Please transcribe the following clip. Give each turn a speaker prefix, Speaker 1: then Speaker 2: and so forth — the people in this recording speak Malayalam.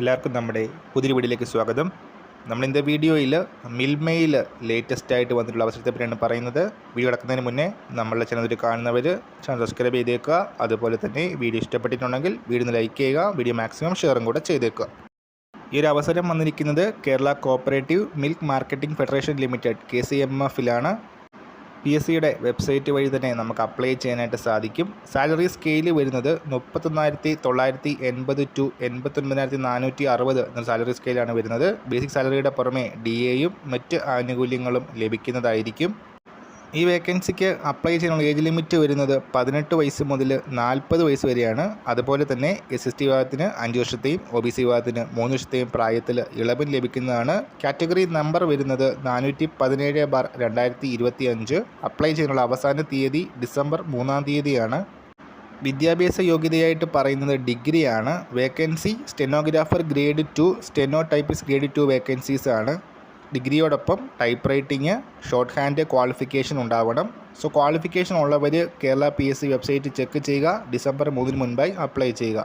Speaker 1: എല്ലാവർക്കും നമ്മുടെ പുതിയ വീഡിയോയിലേക്ക് സ്വാഗതം. നമ്മൾ ഇന്നത്തെ വീഡിയോയിൽ മിൽമയിൽ ലേറ്റസ്റ്റ് ആയിട്ട് വന്നിട്ടുള്ള അവസരത്തെ പറ്റിയാണ് പറയുന്നത്. വീഡിയോ കിടക്കുന്നതിന് മുന്നേ നമ്മളുടെ ചാനൽ കാണുന്നവർ ചാനൽ സബ്സ്ക്രൈബ് ചെയ്തേക്കുക. അതുപോലെ തന്നെ വീഡിയോ ഇഷ്ടപ്പെട്ടിട്ടുണ്ടെങ്കിൽ വീഡിയോ ലൈക്ക് ചെയ്യുക വീഡിയോ മാക്സിമം ഷെയറും കൂടെ ചെയ്തേക്കുക. ഈ ഒരു അവസരം വന്നിരിക്കുന്നത് Kerala cooperative milk marketing federation limited K C M എഫിലാണ് P S സിയുടെ വെബ്സൈറ്റ് വഴി തന്നെ നമുക്ക് അപ്ലൈ ചെയ്യാനായിട്ട് സാധിക്കും. സാലറി സ്കെയിൽ വരുന്നത് മുപ്പത്തൊന്നായിരത്തി തൊള്ളായിരത്തി എൺപത് ടു എൺപത്തൊൻപതിനായിരത്തി നാനൂറ്റി അറുപത് എന്ന സാലറി സ്കെയിലാണ് വരുന്നത്. ബേസിക് സാലറിയുടെ പുറമെ ഡി എയും മറ്റ് ആനുകൂല്യങ്ങളും ലഭിക്കുന്നതായിരിക്കും. ഈ വേക്കൻസിക്ക് അപ്ലൈ ചെയ്യാനുള്ള ഏജ് ലിമിറ്റ് വരുന്നത് പതിനെട്ട് വയസ്സ് മുതൽ നാൽപ്പത് വയസ്സ് വരെയാണ്. അതുപോലെ തന്നെ എസ് എസ് ടി വിഭാഗത്തിന് അഞ്ച് വർഷത്തെയും ഒ ബി സി വിഭാഗത്തിന് മൂന്ന് വർഷത്തെയും പ്രായത്തിൽ ഇളവ് ലഭിക്കുന്നതാണ്. കാറ്റഗറി നമ്പർ വരുന്നത് നാനൂറ്റി പതിനേഴ് ബാർ രണ്ടായിരത്തി ഇരുപത്തി അഞ്ച് അപ്ലൈ ചെയ്യാനുള്ള അവസാന തീയതി ഡിസംബർ മൂന്നാം തീയതിയാണ്. വിദ്യാഭ്യാസ യോഗ്യതയായിട്ട് പറയുന്നത് ഡിഗ്രിയാണ്. Vacancy stenographer grade two steno typist grade two vacancies ആണ്. ഡിഗ്രിയോടൊപ്പം typewriting shorthand qualification ഉണ്ടാവണം. സോ ക്വാളിഫിക്കേഷൻ ഉള്ളവർ Kerala P S C website check ചെയ്യുക. ഡിസംബർ മൂന്നിന് മുൻപായി അപ്ലൈ ചെയ്യുക.